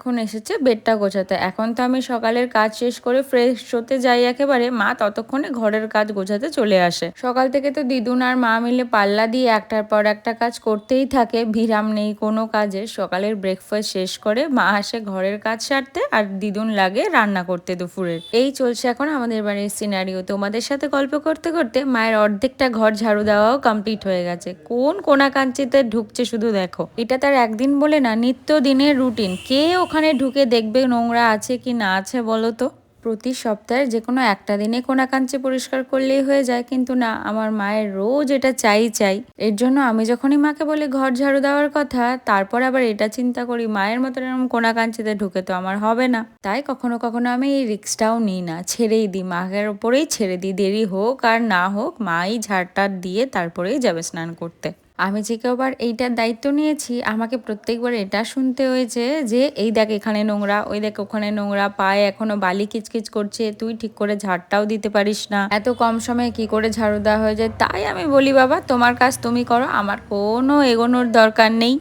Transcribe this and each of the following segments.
এখন এসেছে বেডটা গোছাতে। এখন তো আমি সকালের কাজ শেষ করে ফ্রেশ হতে যাই একেবারে, মা ততক্ষণে ঘরের কাজ গোছাতে চলে আসে। সকাল থেকে তো দিদুন আর মা মিলে পাল্লা দিয়ে একটার পর একটা কাজ করতেই থাকে, বিরাম নেই কোনো কাজে সকালের ব্রেকফাস্ট শেষ করে মা আসে ঘরের কাজ সারতে আর দিদুন লাগে রান্না করতে দুপুরের। এই চলছে এখন আমাদের বাড়ির সিনারিও তোমাদের সাথে গল্প করতে করতে মায়ের অর্ধেকটা ঘর ঝাড়ু দেওয়াও কমপ্লিট হয়ে গেছে। কোন কোনা কাঞ্চিতে ঢুকছে শুধু দেখো। এটা তার একদিন বলে না নিত্য দিনের রুটিন কে ওখানে ঢুকে দেখবে নোংরা আছে কি না আছে বলো তো? প্রতি সপ্তাহে যে কোনো একটা দিনে কোনা কোনাকাঞ্চি পরিষ্কার করলেই হয়ে যায়। কিন্তু না, আমার মায়ের রোজ এটা চাই চাই। এর জন্য আমি যখনই মাকে বলি ঘর ঝাড়ু দেওয়ার কথা, তারপর আবার এটা চিন্তা করি, মায়ের মতন এরকম কোনাকাঞ্চিতে ঢুকে তো আমার হবে না। তাই কখনো কখনো আমি এই রিক্সটাও নিই না, ছেড়েই দিই। মাকের ওপরেই ছেড়ে দিই, দেরি হোক আর না হোক, মাই ঝাড়টার দিয়ে তারপরেই যাবে স্নান করতে। আমি যে কেউবার এইটার দায়িত্ব নিয়েছি, আমাকে প্রত্যেকবার এটা শুনতে হয়েছে যে এই দেখ এখানে নোংরা, ওই দেখ ওখানে নোংরা, পায়ে এখনও বালি কিচকিচ করছে, তুই ঠিক করে ঝাড়টাও দিতে পারিস না। এত কম সময়ে কি করে ঝাড়ু দেওয়া হয়ে যায়? তাই আমি বলি, বাবা, তোমার কাজ তুমি করো, আমার কোনো এগোনোর দরকার নেই।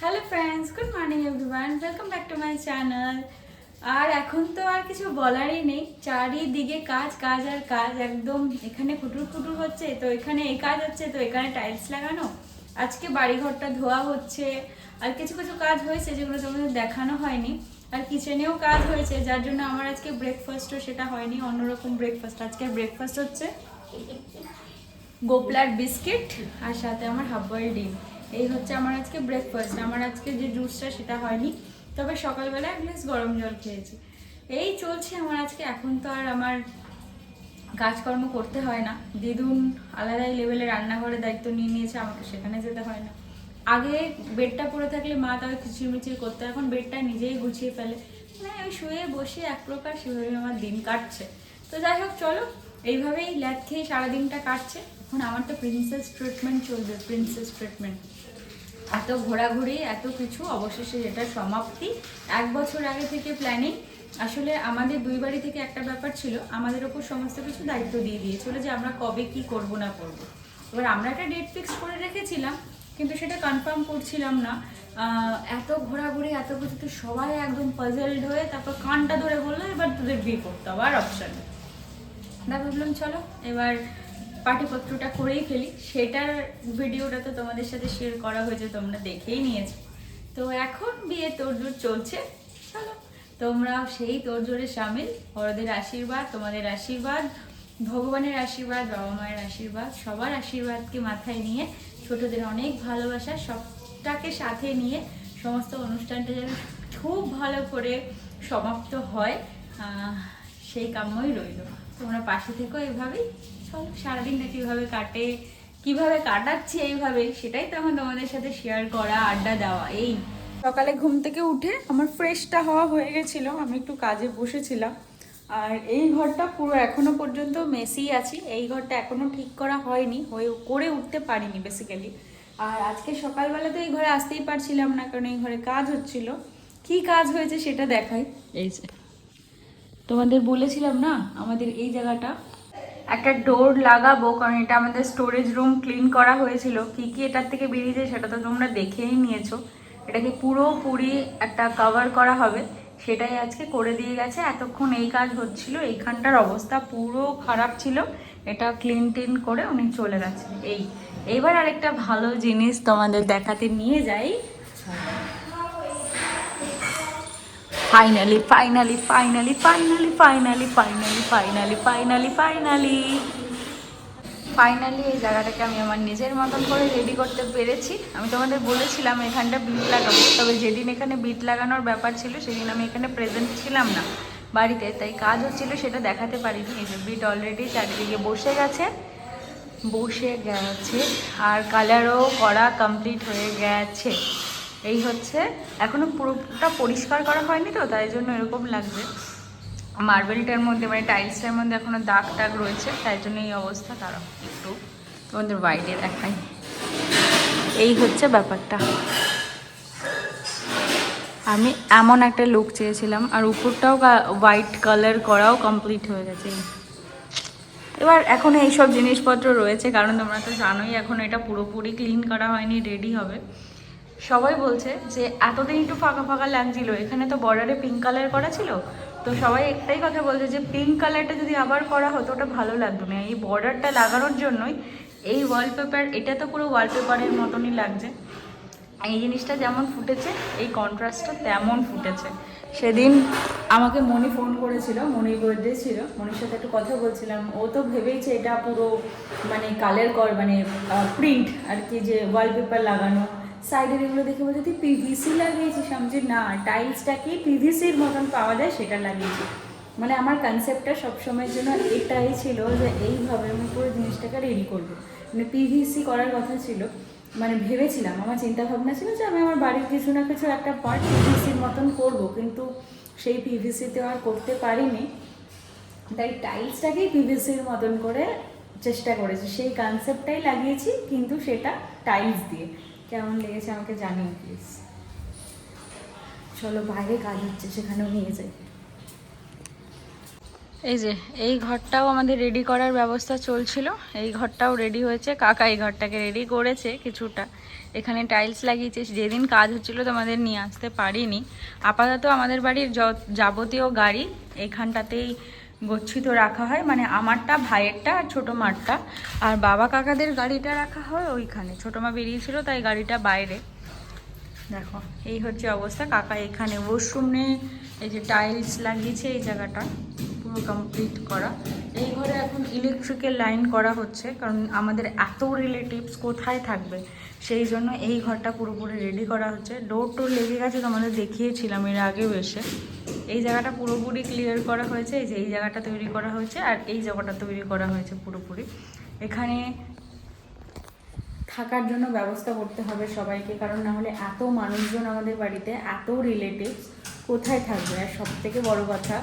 Hello friends good morning everyone welcome back to my channel আর এখন তো আর কিছু বলারই নেই। চারিদিকে কাজ কাজ আর কাজ। একদম এখানে ফুটুর ফুটুর হচ্ছে, তো এখানে এই কাজ হচ্ছে, তো এখানে টাইলস লাগানো। আজকে বাড়িঘরটা ধোয়া হচ্ছে। আর কিছু কিছু কাজ হয়েছে যেগুলো তোমাদের দেখানো হয়নি। আর কিচেনেও কাজ হয়েছে, যার জন্য আমার আজকে ব্রেকফাস্টও সেটা হয়নি, অন্যরকম ব্রেকফাস্ট আজকে ব্রেকফাস্ট হচ্ছে গোপলার বিস্কিট আর সাথে আমার হাফ বয়েল ডিম। এই হচ্ছে আমার আজকে ব্রেকফাস্ট আমার আজকে যে জুসটা সেটা হয়নি। তবে সকালবেলা এক গ্লাস গরম জল খেয়েছি। এই চলছে আমার আজকে, এখন তো আর আমার কাজকর্ম করতে হয় না। দিদুন আলাদাই লেভেলে রান্নাঘরের দায়িত্ব নিয়ে নিয়েছে, আমাকে সেখানে যেতে হয় না। আগে বেডটা পড়ে থাকলে মা তাকে খিচিমিচির করতো, এখন বেডটা নিজেই গুছিয়ে ফেলে। মানে ওই শুয়ে বসে এক প্রকার সেভাবে আমার দিন কাটছে। তো যাই হোক, চলো, এইভাবেই ল্যাদ খেয়ে সারাদিনটা কাটছে। এখন আমার তো প্রিন্সেস ট্রিটমেন্ট চলবে প্রিন্সেস ট্রিটমেন্ট এত ঘোরাঘুরি, এত কিছু, অবশেষে যেটা সমাপ্তি। এক বছর আগে থেকে প্ল্যানিং আসলে আমাদের দুই বাড়ি থেকে একটা ব্যাপার ছিল, আমাদের ওপর সমস্ত কিছু দায়িত্ব দিয়ে দিয়েছিল যে আমরা কবে কি করব না করব। এবার আমরা একটা ডেট ফিক্স করে রেখেছিলাম, কিন্তু সেটা কনফার্ম করছিলাম না। এত ঘোরাঘুরি, এত কিছু, তো সবাই একদম পাজেলড হয়ে তারপর কানটা ধরে বলল, এবার তোদের বিয়ে করতে হবে, আর অপশন না ভাবলাম, চলো, এবার পাটিপত্রটা করেই ফেলি। সেটার ভিডিওটা তো তোমাদের সাথে শেয়ার করা হয়েছে, তোমরা দেখেই নিয়েছো। তো এখন বিয়ে তোড়জোড় চলছে। চলো, তোমরাও সেই তোড়জোড়ে সামিল। বড়দের আশীর্বাদ, তোমাদের আশীর্বাদ, ভগবানের আশীর্বাদ, বাবা মায়ের আশীর্বাদ, সবার আশীর্বাদকে মাথায় নিয়ে ছোটদের অনেক ভালোবাসা, সবটাকে সাথে নিয়ে সমস্ত অনুষ্ঠানটা যেন খুব ভালো করে সমাপ্ত হয়। সেই কাম্যই রইল। তোমরা পাশে থেকো এইভাবেই চলো সারাদিনটা কীভাবে কাটে কীভাবে কাটাচ্ছি এইভাবে সেটাই তখন তোমাদের সাথে শেয়ার করা আড্ডা দেওয়া এই। সকালে ঘুম থেকে উঠে আমার ফ্রেশটা হওয়া হয়ে গেছিল আমি একটু কাজে বসেছিলাম। আর এই ঘরটা পুরো এখনও পর্যন্ত মেসি আছি এই ঘরটা এখনও ঠিক করা হয়নি হয়ে করে উঠতে পারিনি বেসিক্যালি আর আজকে সকালবেলা তো এই ঘরে আসতেই পারছিলাম না কারণ এই ঘরে কাজ হচ্ছিল। কি কাজ হয়েছে সেটা দেখাই। এই যে। তোমাদের বলেছিলাম না আমাদের এই জায়গাটা একটা ডোর লাগাবো, কারণ এটা আমাদের স্টোরেজ রুম ক্লিন করা হয়েছিল। কি কি এটার থেকে বেরিয়েছে সেটা তো তোমরা দেখেই নিয়েছো। এটাকে পুরোপুরি একটা কভার করা হবে। সেটাই আজকে করে দিয়ে গেছে। এতক্ষণ এই কাজ হচ্ছিল। এইখানটার অবস্থা পুরো খারাপ ছিল। এটা ক্লিন টিন করে উনি চলে গেছেন। এই এইবার আরেকটা ভালো জিনিস তোমাদের দেখাতে নিয়ে যাই। Finally finally finally finally finally finally finally finally finally finally এই জায়গাটাকে আমি আমার নিজের মতন করে রেডি করতে পেরেছি। আমি তোমাদের বলেছিলাম এখানটা বিট লাগাবো। তবে যেদিন এখানে বিট লাগানোর ব্যাপার ছিল, সেদিন আমি এখানে প্রেজেন্ট ছিলাম না বাড়িতে। তাই কাজ হচ্ছিল সেটা দেখাতে পারিনি। এই যে বিট অলরেডি চারিদিকে বসে গেছে। বসে গেছে। আর কালারও করা কমপ্লিট হয়ে গেছে। এই হচ্ছে, এখনও পুরোটা পরিষ্কার করা হয়নি তো, তাই জন্য এরকম লাগছে। মার্বেলটার মধ্যে মানে টাইলসটার মধ্যে এখনও দাগ টাগ রয়েছে, তাই জন্য এই অবস্থা তারা একটু তোমাদের বাইরে দেখাই। এই হচ্ছে ব্যাপারটা। আমি এমন একটা লুক চেয়েছিলাম, আর উপরটাও হোয়াইট কালার করাও কমপ্লিট হয়ে গেছে। এবার এখন এইসব জিনিসপত্র রয়েছে, কারণ তোমরা তো জানোই, এখন এটা পুরোপুরি ক্লিন করা হয়নি রেডি হবে। সবাই বলছে যে, এতদিন একটু ফাঁকা ফাঁকা লাগছিল। এখানে তো বর্ডারে পিঙ্ক কালার করা ছিল। তো সবাই একটাই কথা বলছে যে পিঙ্ক কালারটা যদি আবার করা হতো, ওটা ভালো লাগতো না। এই বর্ডারটা লাগানোর জন্যই এই ওয়ালপেপার এটা তো পুরো ওয়ালপেপারের মতনই লাগছে। এই জিনিসটা যেমন ফুটেছে, এই কন্ট্রাস্টটা তেমন ফুটেছে। সেদিন আমাকে মনি ফোন করেছিল মনির বার্থডে ছিল। মনির সাথে একটু কথা বলছিলাম। ও তো ভেবেইছে এটা পুরো মানে কালার কর মানে প্রিন্ট আর কি যে ওয়ালপেপার লাগানো। সাইডের এগুলো দেখে বলছে, তুই পিভিসি লাগিয়েছিস? আমি যে না টাইলসটা কি পিভিসির মতন পাওয়া যায় সেটা লাগিয়েছি। মানে আমার কনসেপ্টটা সবসময়ের জন্য এটাই ছিল যে এইভাবে আমি পুরো জিনিসটাকে রেডি করব। মানে পিভিসি করার কথা ছিল। মানে ভেবেছিলাম, আমার চিন্তাভাবনা ছিল যে আমি আমার বাড়ির কিছু না কিছু একটা পার্ট পিভিসির মতন করব, কিন্তু সেই পিভিসিতে আর করতে পারিনি। তাই টাইলসটাকেই পিভিসির মতন করে চেষ্টা করেছি। সেই কনসেপ্টটাই লাগিয়েছি, কিন্তু সেটা টাইলস দিয়ে। কেমন লেগেছে আমাকে জানিও প্লিজ চলো বাইরে কাজ হচ্ছে সেখানেও নিয়ে যাই। এই যে, এই ঘরটাও আমাদের রেডি করার ব্যবস্থা চলছিল। এই ঘরটাও রেডি হয়েছে। কাকা এই ঘরটাকে রেডি করেছে কিছুটা। এখানে টাইলস লাগিয়েছে। যেদিন কাজ হচ্ছিল তোমাদের নিয়ে আসতে পারিনি। আপাতত আমাদের বাড়ির যাবতীয় গাড়ি এখানটাতেই গচ্ছিত রাখা হয় মানে আমারটা, ভাইয়েরটা আর ছোটো মারটা। আর বাবা কাকাদের গাড়িটা রাখা হয় ওইখানে। ছোটো মা বেরিয়েছিল, তাই গাড়িটা বাইরে। দেখো, এই হচ্ছে অবস্থা। কাকা এখানে ওয়াশরুমে এই যে টাইলস লাগিয়েছে এই জায়গাটা, পুরো কমপ্লিট করা। এই ঘরে এখন ইলেকট্রিকের লাইন করা হচ্ছে, কারণ আমাদের এত রিলেটিভস কোথায় থাকবে? সেই জন্য এই ঘরটা পুরোপুরি রেডি করা হচ্ছে। ডোর টোর লেগে গেছে তোমাদের দেখিয়েছিলাম এর আগেও এসে। এই জায়গাটা পুরোপুরি ক্লিয়ার করা হয়েছে, এই যে এই জায়গাটা তৈরি করা হয়েছে আর এই জায়গাটা তৈরি করা হয়েছে পুরোপুরি। এখানে থাকার জন্য ব্যবস্থা করতে হবে সবাইকে, কারণ না হলে এত মানুষজন আমাদের বাড়িতে, এত রিলেটিভস কোথায় থাকবে? আর সব থেকে বড় কথা,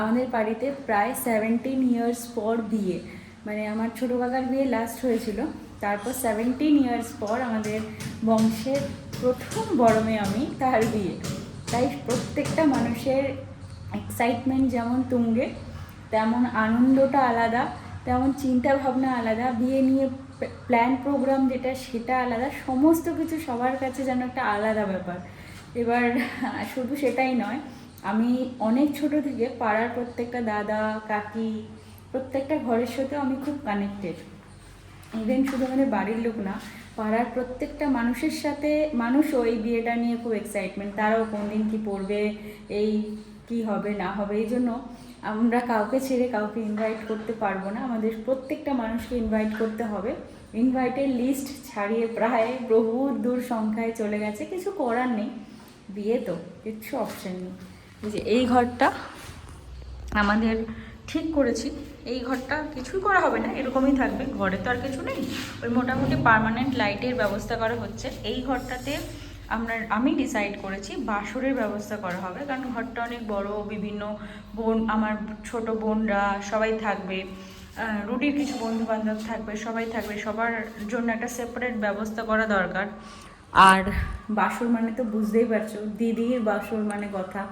আমাদের বাড়িতে প্রায় সেভেন্টিন ইয়ার্স পর বিয়ে। মানে আমার ছোটো কাকার বিয়ে লাস্ট হয়েছিল, তারপর সেভেন্টিন ইয়ার্স পর আমাদের বংশের প্রথম বড় মেয়ে আমি, তার বিয়ে। তাই প্রত্যেকটা মানুষের এক্সাইটমেন্ট যেমন তুঙ্গে, তেমন আনন্দটা আলাদা, তেমন চিন্তা ভাবনা আলাদা, বিয়ে নিয়ে প্ল্যান প্রোগ্রাম যেটা সেটা আলাদা, সমস্ত কিছু সবার কাছে যেন একটা আলাদা ব্যাপার। এবার শুধু সেটাই নয়, আমি অনেক ছোট থেকে পাড়ার প্রত্যেকটা দাদা, কাকি, প্রত্যেকটা ঘরের সাথেও আমি খুব কানেক্টেড ইভেন শুধু আমাদের বাড়ির লোক না পাড়ার প্রত্যেকটা মানুষের সাথে মানুষও এই বিয়েটা নিয়ে খুব এক্সাইটমেন্ট তারাও কোন দিন কী পড়বে, এই কি হবে, না হবে, এই জন্য আমরা কাউকে ছেড়ে কাউকে ইনভাইট করতে পারব না। আমাদের প্রত্যেকটা মানুষকে ইনভাইট করতে হবে। ইনভাইটের লিস্ট ছাড়িয়ে প্রায় বহু দূর সংখ্যায় চলে গেছে। কিছু করার নেই। বিয়ে তো, কিচ্ছু অপশান নেই। যে এই ঘরটা আমাদের ঠিক করেছি। এই ঘরটা কিছুই করা হবে না, এরকমই থাকবে। ঘরে তো আর কিছু নেই। ওই মোটামুটি পার্মানেন্ট লাইটের ব্যবস্থা করা হচ্ছে। এই ঘরটাতে আমরা, আমি ডিসাইড করেছি বাসরের ব্যবস্থা করা হবে, কারণ ঘরটা অনেক বড়, বিভিন্ন বোন, আমার ছোট বোনরা সবাই থাকবে। রুটির কিছু বন্ধু বান্ধব থাকবে, সবাই থাকবে। সবার জন্য একটা সেপারেট ব্যবস্থা করা দরকার। আর বাসর মানে তো বুঝতেই পারছ, দিদির বাসর মানে কথা।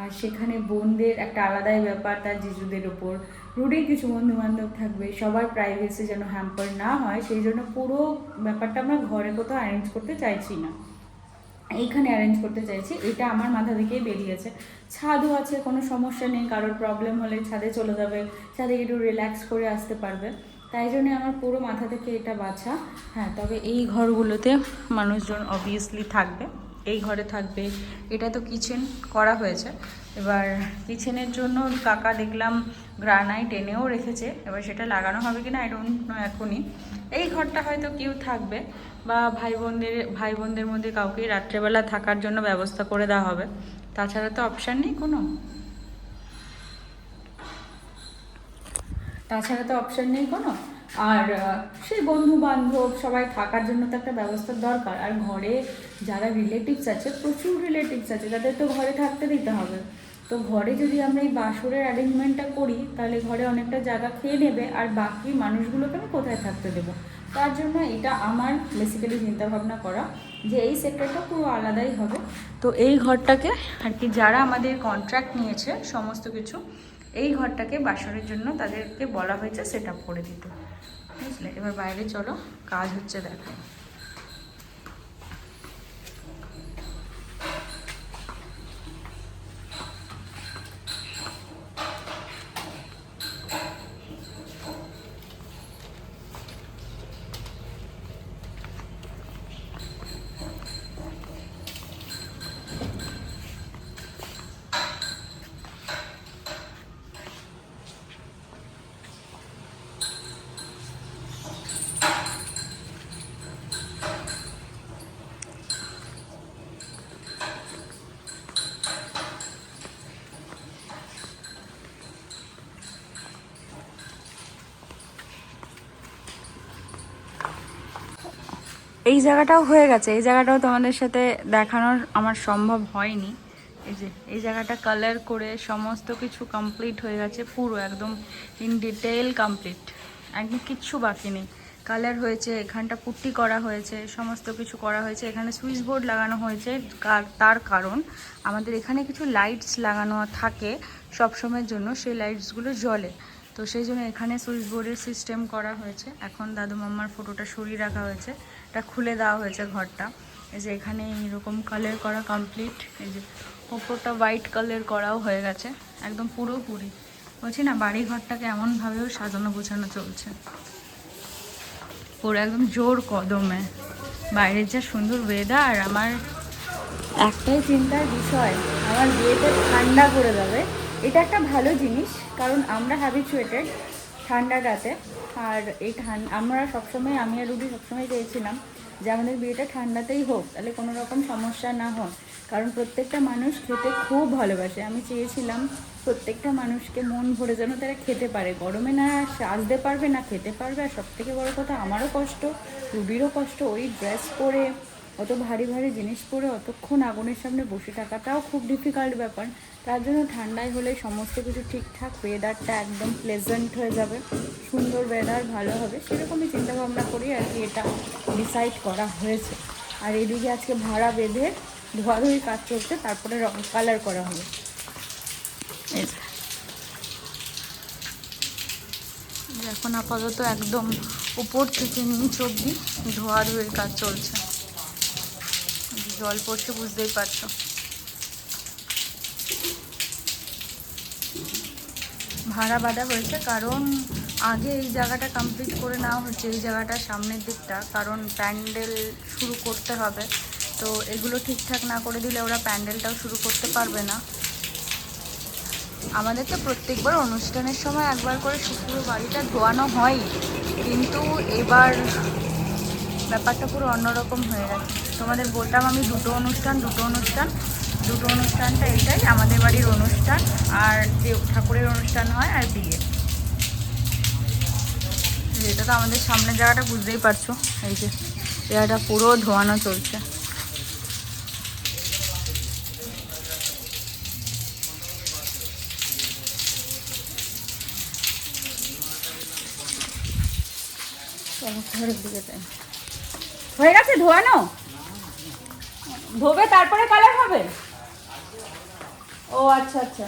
আর সেখানে বোনদের একটা আলাদাই ব্যাপার তার জিজুদের ওপর। রুডির কিছু বন্ধু বান্ধব থাকবে, সবার প্রাইভেসি যেন হ্যাম্পার না হয়, সেই জন্য পুরো ব্যাপারটা আমরা ঘরে কোথাও অ্যারেঞ্জ করতে চাইছি না। এইখানে অ্যারেঞ্জ করতে চাইছি, এটা আমার মাথা থেকেই বেরিয়েছে। ছাদও আছে, কোনো সমস্যা নেই, কারোর প্রবলেম হলে ছাদে চলে যাবে, ছাদে একটু রিল্যাক্স করে আসতে পারবে। তাই জন্য আমার পুরো মাথা থেকে এটা বাছা। হ্যাঁ তবে এই ঘরগুলোতে মানুষজন অবভিয়াসলি থাকবে। এই ঘরে থাকবে। এটা তো কিচেন করা হয়েছে। এবার কিচেনের জন্য কাকা দেখলাম গ্রানাইট এনেও রেখেছে। এবার সেটা লাগানো হবে কিনা আই ডোন্ট নো এখনই। এই ঘরটা হয়তো কেউ থাকবে বা ভাই বোনদের ভাই বোনদের মধ্যে কাউকে রাত্রেবেলা থাকার জন্য ব্যবস্থা করে দেওয়া হবে। তাছাড়া তো অপশান নেই কোনো। তাছাড়া তো অপশান নেই কোনো? আর সেই বন্ধু বান্ধব সবাই থাকার জন্য তো একটা ব্যবস্থার দরকার। আর ঘরে যারা রিলেটিভস আছে, প্রচুর রিলেটিভস আছে, তাদের তো ঘরে থাকতে দিতে হবে। তো ঘরে যদি আমরা এই বাসরের অ্যারেঞ্জমেন্টটা করি, তাহলে ঘরে অনেকটা জায়গা খেয়ে নেবে, আর বাকি মানুষগুলোকে আমি কোথায় থাকতে দেবো? তার জন্য এটা আমার বেসিক্যালি চিন্তাভাবনা করা যে এই সেক্টরটা পুরো আলাদাই হবে। তো এই ঘরটাকে আর কি যারা আমাদের কন্ট্রাক্ট নিয়েছে, সমস্ত কিছু, এই ঘরটাকে বাসরের জন্য তাদেরকে বলা হয়েছে সেট করে দিতে। বুঝলে? এবার বাইরে চলো কাজ হচ্ছে দেখো। এই জায়গাটাও হয়ে গেছে। এই জায়গাটাও তোমাদের সাথে দেখানোর আমার সম্ভব হয়নি। এই যে, এই জায়গাটা কালার করে সমস্ত কিছু কমপ্লিট হয়ে গেছে, পুরো একদম ইন ডিটেল কমপ্লিট একদম কিচ্ছু বাকি নেই। কালার হয়েছে, এখানটা পুট্টি করা হয়েছে, সমস্ত কিছু করা হয়েছে। এখানে সুইচ বোর্ড লাগানো হয়েছে তার কারণ আমাদের এখানে কিছু লাইটস লাগানো থাকে সবসময়ের জন্য, সেই লাইটসগুলো জ্বলে। তো সেই জন্য এখানে সুইচ বোর্ডের সিস্টেম করা হয়েছে। এখন দাদু মাম্মার ফটোটা সরিয়ে রাখা হয়েছে। খুলে দেওয়া হয়েছে, ঘরটা। এই যে এখানে এইরকম কালার করা কমপ্লিট এই যে ওপরটা হোয়াইট কালার করাও হয়ে গেছে, একদম পুরোপুরি। বলছি না বাড়ি ঘরটাকে এমনভাবেও সাজানো গোছানো চলছে। পুরো একদম জোর কদমে। বাইরের যা সুন্দর ওয়েদার আমার একটাই চিন্তার বিষয়, আমার বিয়েতে ঠান্ডা পড়ে যাবে এটা একটা ভালো জিনিস, কারণ আমরা হ্যাবিচুয়েটেড ঠান্ডাটাতে আর এই ঠান্ডা আমরা সবসময়, আমি আর রুবি সবসময় চেয়েছিলাম যে আমাদের বিয়েটা ঠান্ডাতেই হোক, তাহলে কোনো রকম সমস্যা না হয় কারণ প্রত্যেকটা মানুষ খেতে খুব ভালোবাসে। আমি চেয়েছিলাম প্রত্যেকটা মানুষকে মন ভরে যেন তারা খেতে পারে। গরমে না সাজতে পারবে না, খেতে পারবে। আর সব থেকে বড়ো কথা, আমারও কষ্ট, রুবিরও কষ্ট। ওই ড্রেস পরে অত ভারী ভারী জিনিস পরে অতক্ষণ আগুনের সামনে বসে থাকাটাও খুব ডিফিকাল্ট ব্যাপার। তার জন্য ঠান্ডায় হলে সমস্ত কিছু ঠিকঠাক ওয়েদারটা একদম প্লেজেন্ট হয়ে যাবে। সুন্দর ওয়েদার ভালো হবে, সেরকমই চিন্তাভাবনা করি আর কি এটা ডিসাইড করা হয়েছে। আর এদিকে আজকে ভাড়া বেঁধে ধোয়াধুয়ি কাজ চলছে, তারপরে রং কালার করা হবে। এখন আপাতত একদম উপর থেকে নিচ অব্দি ধোয়াধুয়ির কাজ চলছে। জল পড়ছে, বুঝতেই পারছ। ভাড়া বাঁধা হয়েছে, কারণ আগে এই জায়গাটা কমপ্লিট করে নেওয়া হচ্ছে, এই জায়গাটা সামনের দিকটা, কারণ প্যান্ডেল শুরু করতে হবে। তো এগুলো ঠিকঠাক না করে দিলে ওরা প্যান্ডেলটাও শুরু করতে পারবে না। আমাদের তো প্রত্যেকবার অনুষ্ঠানের সময় একবার করে শুক্র বাড়িটা ধোয়ানো হয়, কিন্তু এবার ব্যাপারটা পুরো অন্যরকম হয়ে গেছে। তোমাদের বলতাম আমি দুটো অনুষ্ঠান দুটো অনুষ্ঠান, দুটো অনুষ্ঠানটা এটাই, আমাদের বাড়ির অনুষ্ঠান আর যে ঠাকুরের অনুষ্ঠান হয় আর বিয়ে এটা তো আমাদের সামনের জায়গাটা বুঝতেই পারছ, এই যে জায়গাটা পুরো ধোয়ানো চলছে। চলো ঘরের দিকে যাই। হয়ে গেছে? ধোয়ানো ধোবে, তারপরে কালার হবে? ও আচ্ছা আচ্ছা।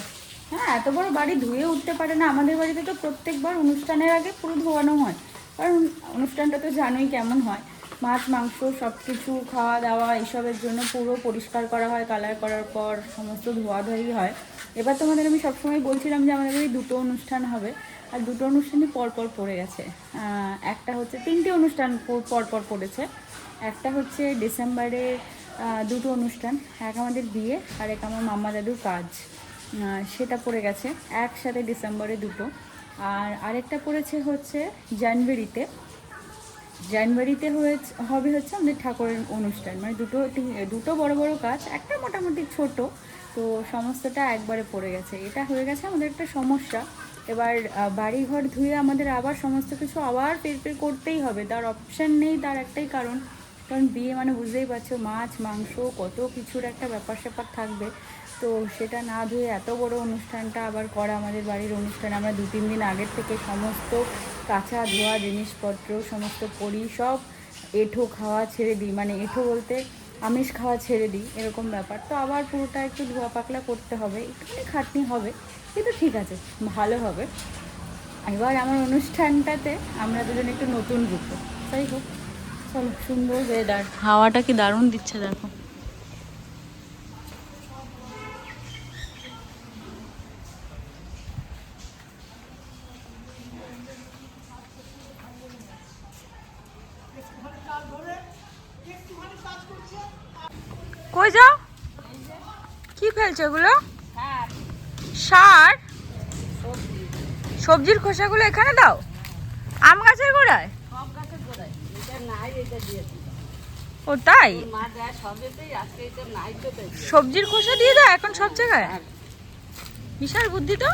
হ্যাঁ এত বড় বাড়ি ধুয়ে উঠতে পারে না। আমাদের বাড়িতে তো প্রত্যেকবার অনুষ্ঠানের আগে পুরো ধোয়ানো হয়। কারণ অনুষ্ঠানটা তো জানোই কেমন হয়। মাছ, মাংস সব কিছু খাওয়া দাওয়া এসবের জন্য পুরো পরিষ্কার করা হয় কালার করার পর সমস্ত ধোয়াধুয়ি হয়। এবার তোমাদের আমি সবসময় বলছিলাম যে আমাদের বাড়ি দুটো অনুষ্ঠান হবে। আর দুটো অনুষ্ঠানই পরপর পড়ে গেছে। একটা হচ্ছে তিনটে অনুষ্ঠান পরপর পড়েছে। একটা হচ্ছে ডিসেম্বরে দুটো অনুষ্ঠান, এক আমাদের বিয়ে আর এক আমার মাম্মা দাদুর কাজ। সেটা পড়ে গেছে, একসাথে ডিসেম্বরে দুটো। আর আরেকটা পড়েছে হচ্ছে জানুয়ারিতে। জানুয়ারিতে হয়েছে, হবে হচ্ছে আমাদের ঠাকুরের অনুষ্ঠান। মানে দুটো দুটো বড় বড় কাজ, একটা মোটামুটি ছোট। তো সমস্তটা একবারে পড়ে গেছে। এটা হয়ে গেছে আমাদের একটা সমস্যা। এবার আহ, বাড়ি ঘর ধুয়ে আমাদের আবার সমস্ত কিছু আবার পের পের করতেই হবে। তার অপশান নেই তার একটাই কারণ। কারণ বিয়ে মানে বুঝতেই পারছ মাছ মাংস কত কিছুর একটা ব্যাপার স্যাপার থাকবে। তো সেটা না ধুয়ে এত বড় অনুষ্ঠানটা আবার করা আমাদের বাড়ির অনুষ্ঠান। আমরা দু তিন দিন আগের থেকে সমস্ত কাঁচা ধোয়া জিনিসপত্র সমস্ত করি সব এঁঠো খাওয়া ছেড়ে দিই। মানে এঁঠো বলতে আমিষ খাওয়া ছেড়ে দিই এরকম ব্যাপার। তো আবার পুরোটা একটু ধোয়া পাকলা করতে হবে একটুখানি খাটনি হবে। কিন্তু ঠিক আছে ভালো হবে। এবার আমার অনুষ্ঠানটাতে আমরা দুজন একটু নতুন রূপ তাই হোক চলো সুন্দর ওয়েদার হাওয়াটা কি দারুণ দিচ্ছে দেখো। কই যাও? কি ফেলছো এগুলো সার সবজির খোসাগুলো এখানে দাও। আম গাছের গোড়ায়? ও তাই? সবজির খোসা দিয়ে দাও এখন সব জায়গায়? বিশাল বুদ্ধি তো।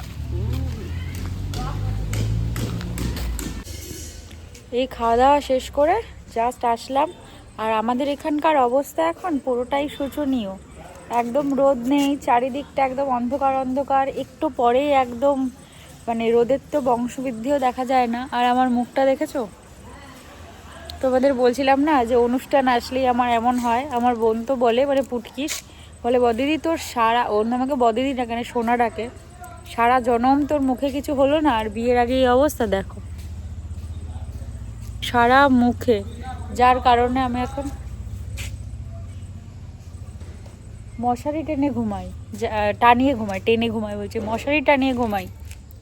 এই খাওয়া দাওয়া শেষ করে জাস্ট আসলাম। আর আমাদের এখানকার অবস্থা এখন পুরোটাই শোচনীয়। একদম রোদ নেই চারিদিকটা একদম অন্ধকার অন্ধকার। একটু পরেই একদম মানে রোদের তো বংশবৃদ্ধিও দেখা যায় না। আর আমার মুখটা দেখেছ? তোমাদের বলছিলাম না যে অনুষ্ঠান আসলেই আমার এমন হয়। আমার বোন তো বলে মানে পুটকিস। বলে, বদিদি, তোর সারা ওর আমাকে বদিদি না, সোনা ডাকে। সারা জনম তোর মুখে কিছু হলো না, আর বিয়ের আগে এই অবস্থা দেখো। সারা মুখে। যার কারণে আমি এখন মশারি টেনে ঘুমাই। টানিয়ে ঘুমাই, টেনে ঘুমাই বলছি, মশারি টানিয়ে ঘুমাই।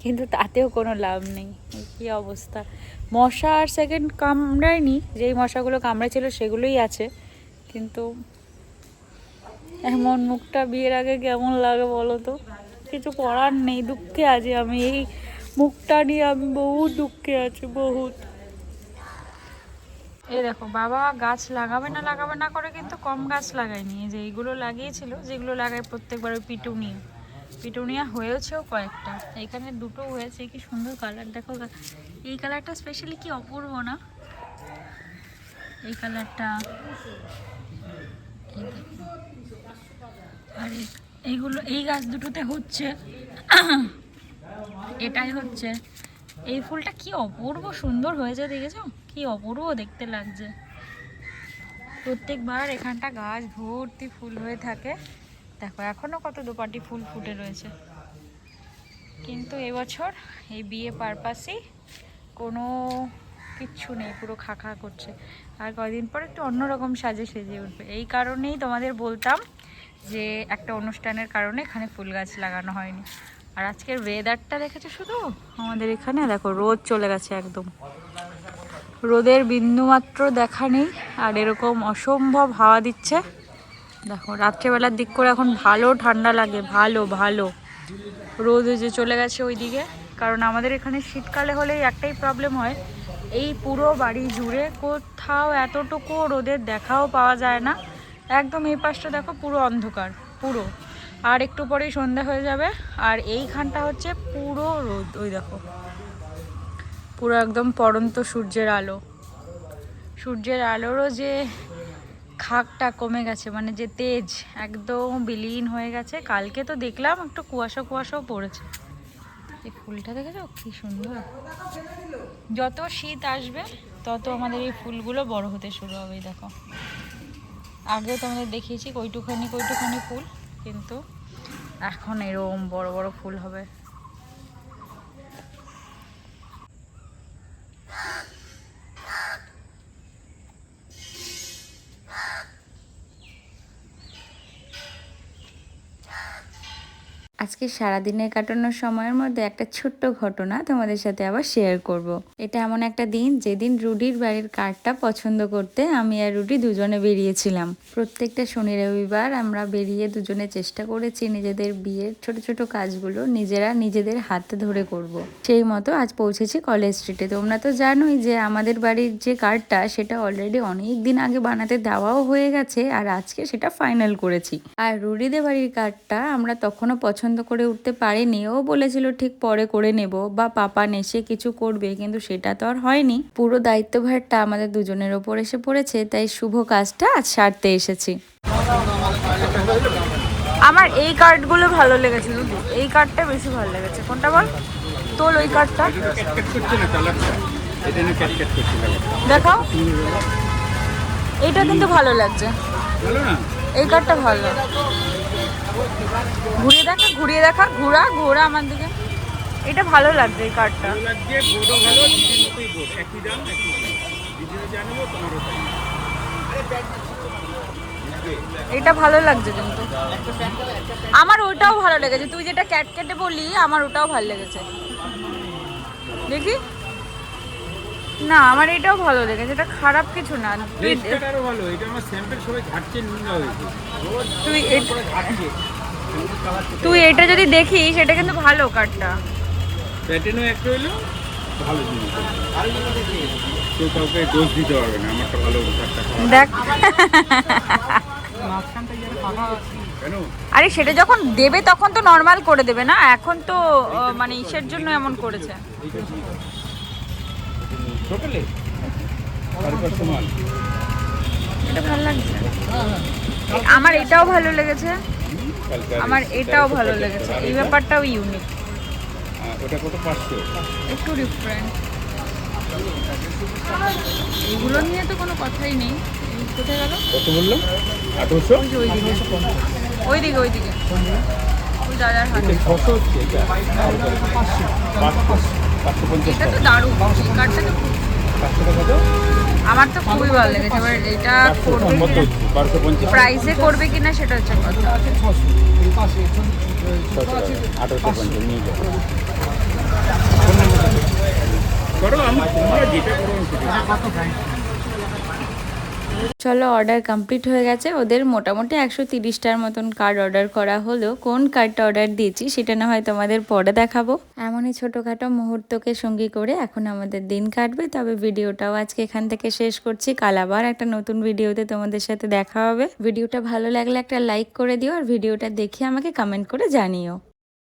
কিন্তু তাতেও কোনো লাভ নেই। কি অবস্থা? মশা আর সেকেন্ড কামড়ায়নি, যেই মশাগুলো কামড়েছিল সেগুলোই আছে, কিন্তু এমন মুখটা বিয়ের আগে কেমন লাগে বলো তো? কিছু করার নেই, দুঃখে আছি আমি। এই মুখটা নিয়ে আমি বহুত দুঃখে আছি, বহুত। এ দেখো, বাবা গাছ লাগাবে না লাগাবে না করে কিন্তু কম গাছ লাগায়নি। যে এইগুলো লাগিয়েছিল, যেগুলো লাগায় প্রত্যেকবার ওই পিটুনিয়া পিটুনিয়া হয়েছেও কয়েকটা। এখানে দুটো হয়েছে, কি সুন্দর কালার দেখো, এই কালারটা স্পেশালি কি অপূর্ব না? এই কালারটা আর এই- এইগুলো, এই গাছ দুটোতে হচ্ছে, এটাই হচ্ছে। এই ফুলটা কি অপূর্ব সুন্দর হয়েছে, দেখেছ? কি অপূর্ব দেখতে লাগছে। প্রত্যেকবার এখানটা গাছ ভর্তি ফুল হয়ে থাকে। দেখো, এখনও কত দুপাটি ফুল ফুটে রয়েছে। কিন্তু এবছর এই বিয়ে পারপাসই কোনো কিচ্ছু নেই, পুরো খাখা করছে। আর কয়দিন পর একটু অন্যরকম সাজে সেজে উঠবে। এই কারণেই তোমাদের বলতাম যে একটা অনুষ্ঠানের কারণে এখানে ফুল গাছ লাগানো হয়নি। আর আজকের ওয়েদারটা দেখেছ শুধু? আমাদের এখানে দেখো, রোদ চলে গেছে একদম। রোদের বিন্দুমাত্র দেখা নেই, আর এরকম অসম্ভব হাওয়া দিচ্ছে। দেখো, রাত্রেবেলার দিক করে এখন ভালো ঠান্ডা লাগে, ভালো ভালো। রোদ যে চলে গেছে ওইদিকে। কারণ আমাদের এখানে শীতকালে হলেই একটাই প্রবলেম হয়, এই পুরো বাড়ি জুড়ে কোথাও এতটুকু রোদের দেখাও পাওয়া যায় না। একদম এই পাশটা দেখো, পুরো অন্ধকার, পুরো। আর একটু পরেই সন্ধ্যা হয়ে যাবে, আর এইখানটা হচ্ছে পুরো রোদ, ওই দেখো। পুরো একদম পড়ন্ত সূর্যের আলো। সূর্যের আলোরও যে খাকটা কমে গেছে মানে যে তেজ একদম বিলীন হয়ে গেছে। কালকে তো দেখলাম একটু কুয়াশা কুয়াশাও পড়েছে। এই ফুলটা দেখেছ? কি সুন্দর। যত শীত আসবে, তত আমাদের এই ফুলগুলো বড় হতে শুরু হবে দেখো। আগেও তো আমাদের দেখিয়েছি, কইটুখানি কইটুখানি ফুল, কিন্তু এখন এরকম বড় বড় ফুল হবে। আজকে সারাদিনের কাটানোর সময়ের মধ্যে একটা ছোট্ট ঘটনা তোমাদের সাথে আবার শেয়ার করব। এটা এমন একটা দিন, যেদিন রুডির বাড়ির কার্ডটা পছন্দ করতে আমি আর রুডি দুজনে বেরিয়েছিলাম প্রত্যেকটা শনি রবিবার আমরা বেরিয়ে দুজনে চেষ্টা করেছি নিজেদের বিয়ের ছোট ছোট কাজগুলো নিজেরা নিজেদের হাতে ধরে করব। সেই মতো আজ পৌঁছেছি কলেজ স্ট্রিটে তোমরা তো জানোই যে আমাদের বাড়ির যে কার্ডটা সেটা অলরেডি অনেক দিন আগে বানাতে দেওয়াও হয়ে গেছে আর আজকে সেটা ফাইনাল করেছি আর রুডিদের বাড়ির কার্ডটা আমরা তখনও পছন্দ করে উঠতে পারেনি। ও বলেছিল ঠিক পরে করে নেব। বা পাপা নেসে কিছু করবে কিন্তু সেটা তো আর হয়নি। পুরো দায়িত্বভারটা আমাদের দুজনের ওপর এসে পড়েছে তাই শুভ কাজটা আজ সারতে এসেছি। আমার এই কার্ডগুলো ভালো লেগেছে এই কার্ডটা বেশি ভালো লেগেছে। কোনটা বল? তোল ওই কার্ডটা এটা দেখাও। এইটা কিন্তু ভালো লাগছে। এই কার্ডটা ভালো। ঘুরিয়ে দেখা ঘুরিয়ে দেখা ঘোরা ঘোরা আমার দিকে। এটা ভালো লাগছে এই কার্ডটা এটা ভালো লাগছে কিন্তু। আমার ওটাও ভালো লেগেছে। তুই যেটা ক্যাট কেটে বললি আমার ওটাও ভালো লেগেছে। দেখি। না আমার এটাও ভালো লেগেছে এটা খারাপ কিছু না। তুই ভালো এটা আমার স্যাম্পেল সবাই ঘাটছে নিন্দা হয়েছে। তুই এ- করে ঘাটছে। কালারটা তুই এটা যদি দেখিস এটা কিন্তু ভালো কার্ডটা প্যাটার্নও একটা হইল ভালো জিনিস। কেউ কাউকে দোষ দিতে পারবে না আমারটা ভালো খারাপ। দেখ। আরে সেটা যখন দেবে তখন তো নর্মাল করে দেবে না এখন তো মানে ইসের জন্য এমন করেছে। টোটালে সাড়ে পাঁচশো মাল এটা ভালো লাগছে? আমার এটাও ভালো লেগেছে। আমার এটাও ভালো লেগেছে। এই ব্যাপারটাও ইউনিক ওটা কত? পাঁচশো। একটু ডিফারেন্ট এগুলো নিয়ে তো কোনো কথাই নেই। কোথায় গেল? কত বলল? আঠারোশো? ওইদিকে ওইদিকে। ওই দাদার হাতে। ছশো হচ্ছে এটা? পাঁচশো। এটা তো দারুণ এই কার্ডটা তো খুব- পাঁচশো টাকা তো আমার তো খুবই ভালো লেগেছে এবার এটা করবে প্রাইসে করবে কিনা সেটা হচ্ছে কথা। আঠারোশো পঞ্চাশ নিয়ে যাব করো আমি তোমরা যেটা করো চলো অর্ডার কমপ্লিট হয়ে গেছে। ওদের মোটামুটি একশো তিরিশটার মতন কার্ড অর্ডার করা হলো। কোন কার্ডটা অর্ডার দিয়েছি সেটা না হয় তোমাদের পরে দেখাবো। এমনই ছোটোখাটো মুহূর্তকে সঙ্গী করে এখন আমাদের দিন কাটবে। তবে ভিডিওটাও আজকে এখান থেকে শেষ করছি। কাল আবার একটা নতুন ভিডিওতে তোমাদের সাথে দেখা হবে। ভিডিওটা ভালো লাগলে একটা লাইক করে দিও আর ভিডিওটা দেখে আমাকে কমেন্ট করে জানিও।